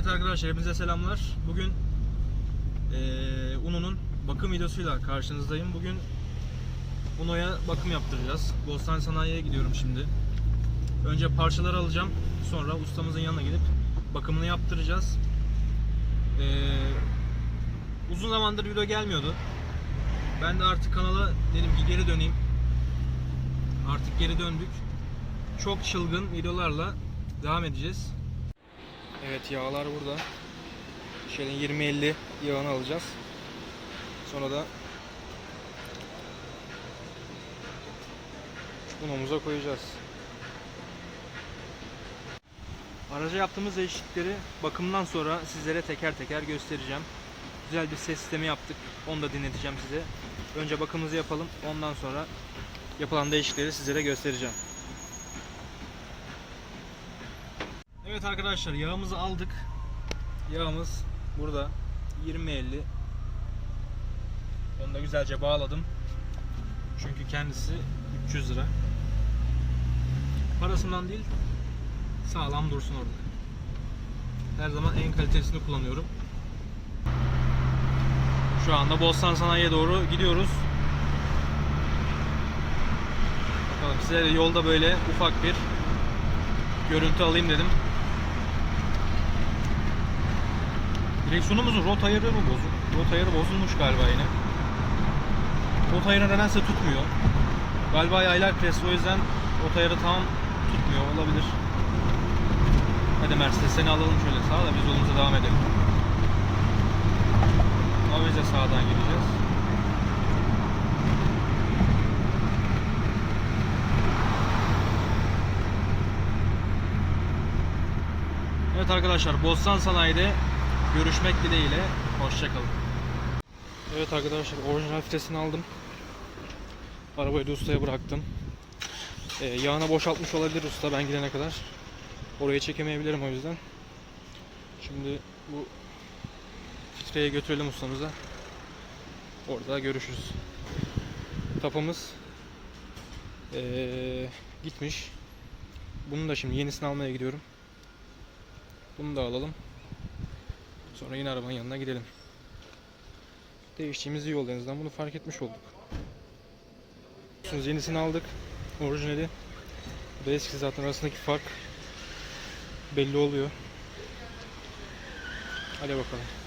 Evet arkadaşlar hepinize selamlar. Bugün eee Uno'nun bakım videosuyla karşınızdayım. Bugün Uno'ya bakım yaptıracağız. Bostan Sanayi'ye gidiyorum şimdi. Önce parçaları alacağım. Sonra ustamızın yanına gidip bakımını yaptıracağız. Eee, uzun zamandır video gelmiyordu. Ben de artık kanala dedim ki geri döneyim. Artık geri döndük. Çok çılgın videolarla devam edeceğiz. Evet yağlar burada. Şöyle 20-50 yağını alacağız. Sonra da unumuza koyacağız. Araca yaptığımız değişiklikleri bakımdan sonra sizlere teker teker göstereceğim. Güzel bir ses sistemi yaptık. Onu da dinleteceğim size. Önce bakımımızı yapalım. Ondan sonra yapılan değişiklikleri sizlere göstereceğim. Evet arkadaşlar yağımızı aldık. Yağımız burada 20-50. Onu da güzelce bağladım. Çünkü kendisi 300 lira. Parasından değil sağlam dursun orada. Her zaman en kalitesini kullanıyorum. Şu anda Bostan Sanayi'ye doğru gidiyoruz. Bakalım size de yolda böyle ufak bir görüntü alayım dedim. Direksiyonumuzun rot ayarı mı bozuk? Rot ayarı bozulmuş galiba yine. Rot ayarı nedense tutmuyor. Galiba yaylar pres o yüzden rot ayarı tam tutmuyor olabilir. Hadi Mercedes seni alalım şöyle sağa da biz yolumuza devam edelim. De sağdan gideceğiz. Evet arkadaşlar Bostan Sanayi'de görüşmek dileğiyle. Hoşçakalın. Evet arkadaşlar orijinal fitesini aldım. Arabayı da ustaya bıraktım. Ee, yağına boşaltmış olabilir usta ben gidene kadar. Oraya çekemeyebilirim o yüzden. Şimdi bu filtreye götürelim ustamıza. Orada görüşürüz. Tapamız ee, gitmiş. Bunu da şimdi yenisini almaya gidiyorum. Bunu da alalım. Sonra yine arabanın yanına gidelim. Değiştiğimiz oldu en azından bunu fark etmiş olduk. Yenisini aldık. Orijinali. Bu da eski zaten arasındaki fark belli oluyor. Hadi bakalım.